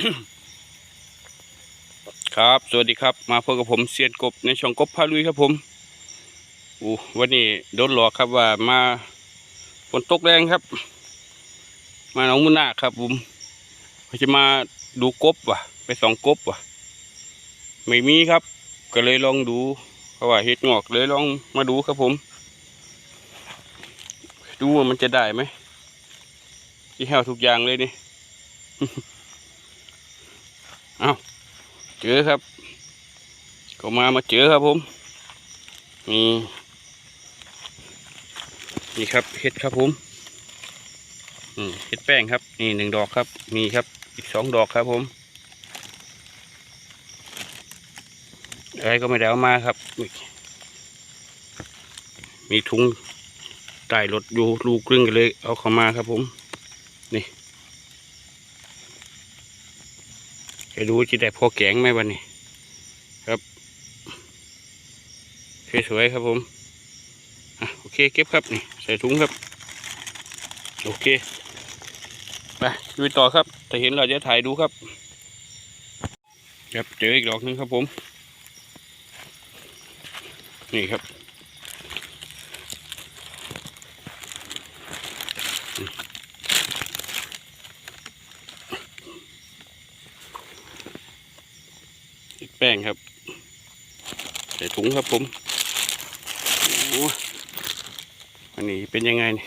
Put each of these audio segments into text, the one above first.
ครับ สวัสดีครับ มาพบกับผมเซียนกบในช่องกบพาลุยครับผมอู้วันนี้โดนหลอกครับว่ามาฝนตกแรงครับ มาหนองมุนาครับผมเขาจะมาดูกบว่ะ ไปส่องกบว่ะ ไม่มีครับ ก็เลยลองดูเพราะว่าเห็ดงอกเลยลองมาดูครับผม ดูว่ามันจะได้ไหมที่แห้วทุกอย่างเลยนี่ เอาเจอครับ ก็มามาเจอครับผมนี่นี่ครับเห็ดครับผมเห็ดแป้งครับนี่หนึ่งดอกครับมีครับอีกสองดอกครับผมอะไรก็ไม่ได้เอามาครับ มีถุงใต้รถอยู่ลูกกลึงกันเลย เอาเข้ามาครับผม นี่จะ ดูจะได้พอแกงไหมวันนี้ครับสวยๆครับผมอโอเคเก็บครับนี่ใส่ถุงครับ โอเคไปดูต่อครับถ้าเห็นเราจะถ่ายดูครับ ครับเจออีกดอกหนึงครับผม นี่ครับ แป้งครับ ใส่ถุงครับผมโอ้อันนี้เป็นยังไงนี่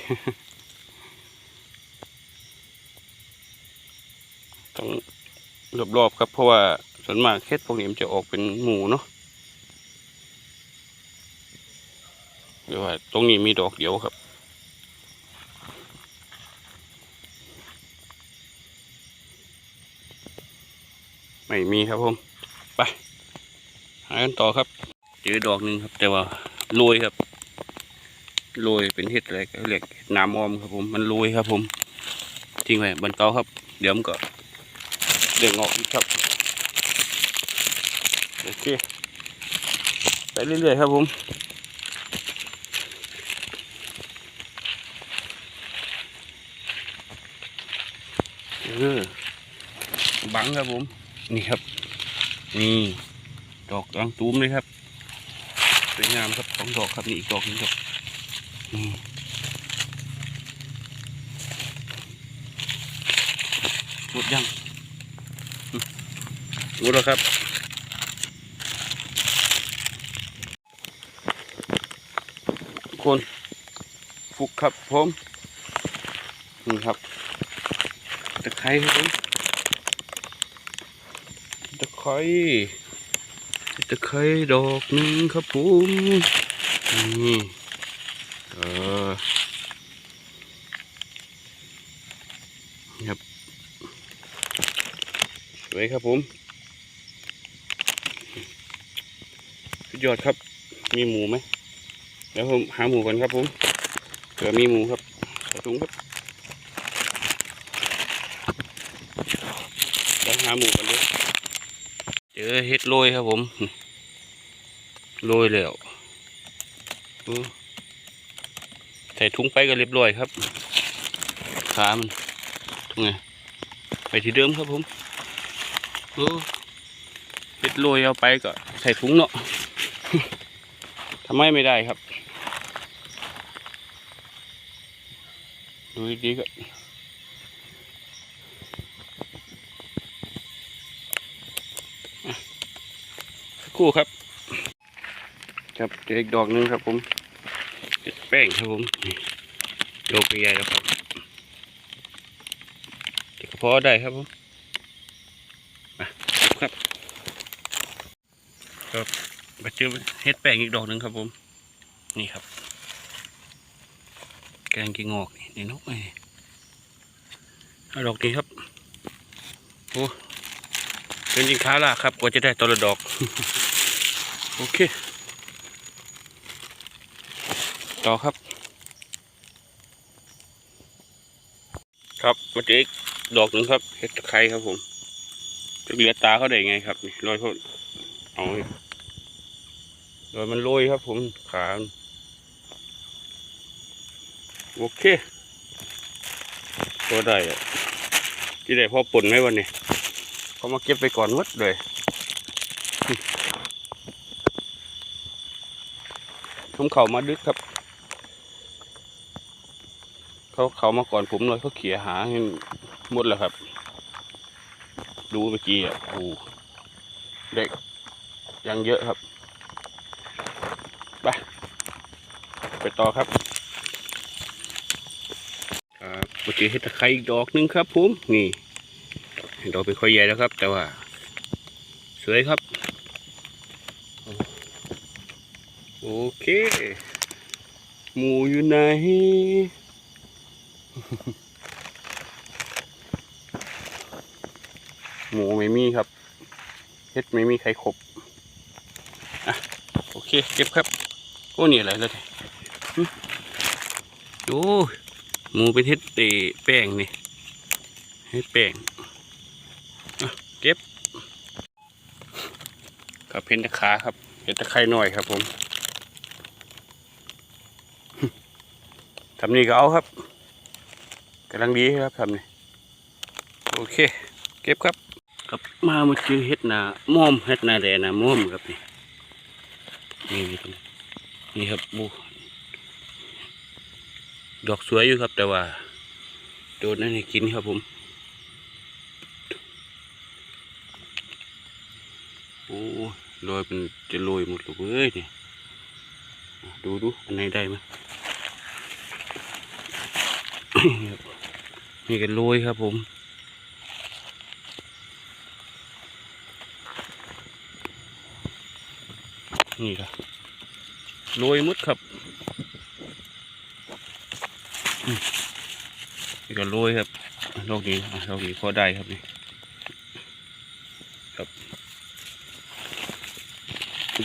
ต้องรอบๆครับ เพราะว่าส่วนมากเฮ็ดพวกนี้มันจะออกเป็นหมูเนาะหรือว่าตรงนี้มีดอกเดียวครับไม่มีครับผม ไปหากันต่อครับ เจอดอกหนึ่งครับ แต่ว่าโรยครับโรยเป็นเห็ดอะไรก็เรียกน้ำออมครับผมมันโรยครับ ผมทิ้งไว้บนเก่าครับ เดี๋ยวมันก็เด้งออกอีกครับโอเคไปเรื่อยๆครับผมเออบังครับผม นี่ครับ นี่ดอกกำลังตูมเลยครับสวยงามครับสองดอกครับนี่อีกดอกนึงครับนี่หมดยังหมดแล้วครับคนฟุกครับผมนี่ครับตะไคร้ครับผม ไคร้ตะไคร้ดอกหนึ่งครับผมนี่เออครับสวยครับผมสุดยอดครับ มีหมูไหมเดี๋ยวผมหาหมูกันครับผมเผื่อมีหมูครับใส่ถุงครับเดี๋ยวหาหมูกันด้วย เจอเฮ็ดโรยครับผมโรยแล้วใส่ถุงไปก็เรียบร้อยครับขามันถุงไงไปที่เดิมครับผมโอ้เฮ็ดโรยเอาไปก็ใส่ถุงเนาะทำไมไม่ได้ครับ ดูดีๆก็ ครู่ครับ ครับเจออีกดอกหนึงครับผมเห็ดแป้งครับผมนี่ดอกใหญ่แล้วครับเก็บกระเพาะได้ครับผมมาครับครับมาเจอเห็ดแป้งอีกดอกหนึ่งครับผม นี่ครับ แกงกิงอกนี่นี่นกไอ้เอาดอกนี้ครับโอ้เป็นยิงค้าล่ะครับกว่าจะได้ตัวละดอก โอเค ต่อครับ ครับมาเจออีกดอกหนึ่งครับเห็ดตะไคร้ครับผมจะเหลือตาเขาได้ไงครับนี่รอยเขาเอาลยรอยมันโรยครับผมขาโอเคก็ได้อะที่ได้พอป่นไหมวันนี้เขามาเก็บไปก่อนหมดเลย ผมเข่ามาดึกครับ เขาเขามาก่อนผมเลยเขาเขี่ยหาให้หมดแล้วครับ ดูเมื่อกี้อะโอ้เด็กยังเยอะครับไปไปต่อครับครับเมื่อกี้เห็ดตะไคร้อีกดอกหนึงครับผมนี่ดอกเป็นค่อยใหญ่แล้วครับ แต่ว่า สวยครับ โอเค หมูอยู่ไหน หมูไม่มีครับเฮ็ดไม่มีใครครบอะโอเค เก็บครับ โอ้นี่อะไรแล้วเนี่ยโอ้หมูเป็นเฮ็ดเตะแป้งนี่เฮ็ดแป้งอะเก็บกับเพนตะขาครับเห็ดตะไคร้หน่อยครับผม ทำนี่ก็เอาครับกำลังดีครับทำนี่โอเค เก็บครับครับมามาเจอเห็ดนาม่อมเห็ดนาแดหนาม่อมครับนี่นี่นี่ครับนี่ครับบูดอกสวยอยู่ครับ แต่ว่าโดนนั่นให้กินครับผมโอ้โรยเป็นจะโรยหมดเลยเว้ยนี่ยดูดูอันไหนได้ไหม นี่กันโรยครับผมนี่ครับโรยมุดครับมนี่ก็โรยครับโรคนี้โรคนี้พอได้ครับนี่ครับ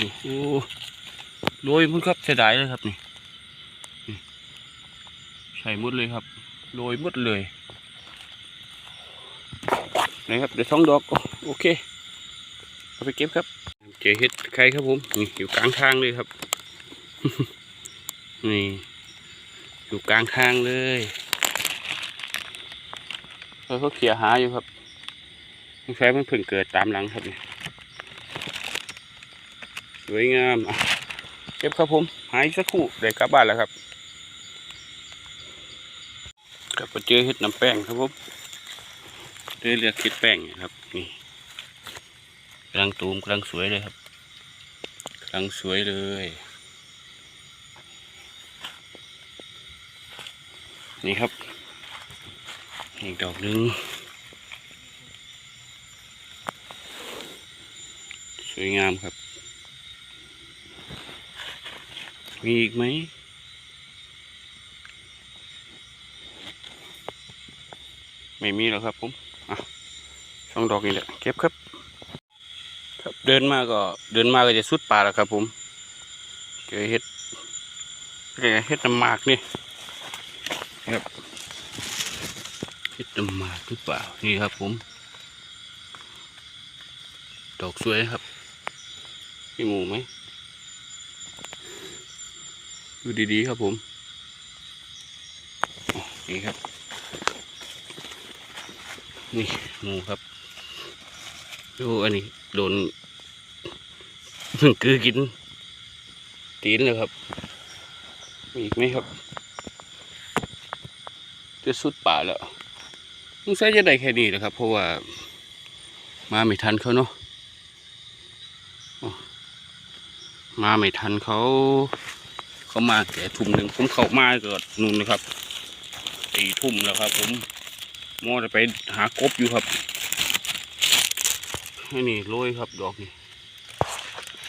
ดูโอ้โรยมันครับเสียดายเลยครับนี่ใส่หมดเลยครับ โรยหมดเลยนะครับเดี๋ยวสองดอกโอโอเคเอาไปเก็บครับ เจอเห็ดใครครับผมนี่อยู่กลางทางเลยครับ นี่อยู่กลางทางเลยเขาเขาเขี่ยหาอยู่ครับแฟมันเพิ่งเกิดตามหลังครับนี่สวยงามอะเก็บครับผม หายสักครู่เดี๋ยวกลับบ้านแล้วครับ กลับเจอเห็ดน้ำแป้งครับผมเจอเรียกเห็ดแป้งนะครับนี่กำลังตูมกำลังสวยเลยครับกำลังสวยเลยนี่ครับอีกดอกหนึ่งสวยงามครับ มีอีกไหม ไม่มีแล้วครับผมอะสองดอกนี่แหละเก็บครับ ครับเดินมาก็เดินมาก็จะสุดป่าแล้วครับ ผมเจอเห็ดเรียกเห็ดน้ำหมากนี่ครับเห็ดน้ำหมากหรือเปล่านี่ครับ ผม ดอกสวยครับมีหมูไหมดูดีๆครับผมนี่ครับ นี่หมูครับดูอันนี้โดนคือกิน ตีนเลยครับ มีอีกไหมครับ จะสุดป่าแล้วมึงใส่จะได้แค่นี้แหละครับ เพราะว่ามาไม่ทันเขาเนาะมาไม่ทันเขาเขามาแก่ทุ่มหนึ่งผมเข้ามาเกิดนู่นนะครับตีทุ่มแล้วครับผม มอจะไปหากบอยู่ครับให้นี่โรยครับดอกนี่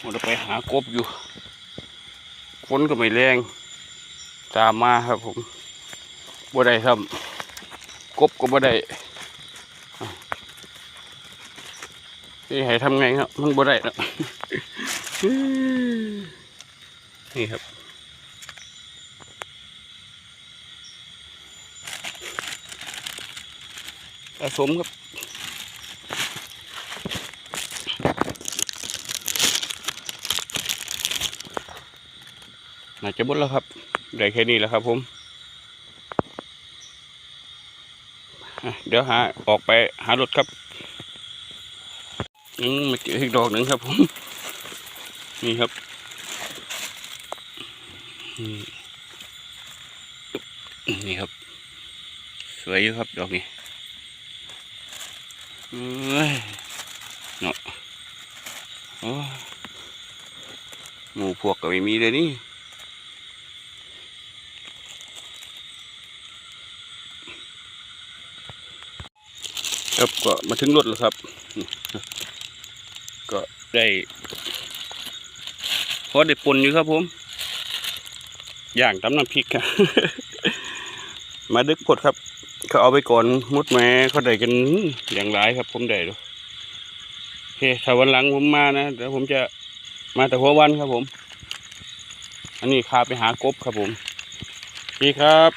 มันจะไปหากบอยู่ฝนก็ไม่แรง ตามมาครับผมบ่ได้ครับ กบก็บ่ได้นี่ให้ทำไงครับ มันบ่ได้แล้วนี่ครับ ผสมครับน่าจะหมดแล้วครับได้แค่นี้แล้วครับผมเดี๋ยวหาออกไปหารถครับอืมมาเจออีกดอกหนึ่งครับผมนี่ครับนี่ครับ สวยอยู่ครับดอกนี้ เอ้ยเนาะโอ้หมูพวกก็ไม่มีเลยนี่ครับก็มาถึงรถแล้วครับ ก็ได้พอได้ปนอยู่ครับผมอย่างตำน้ำพริกครับมาดึกพดครับ เขาเอาไปก่อนมุดแม่เขาได้กันอย่างไรครับ ผมได้ดูโอเคถ้าวันหลังผมมานะเดี๋ยวผมจะมาแต่หัววันครับผม อันนี้พาไปหากบครับผมนี่ครับ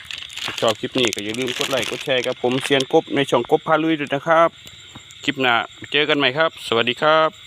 ชอบคลิปนี้ก็อย่าลืมกดไลค์กดแชร์กับผมเซียนกบในช่องกบพาลุยด้วยนะครับ คลิปหน้าเจอกันใหม่ครับ สวัสดีครับ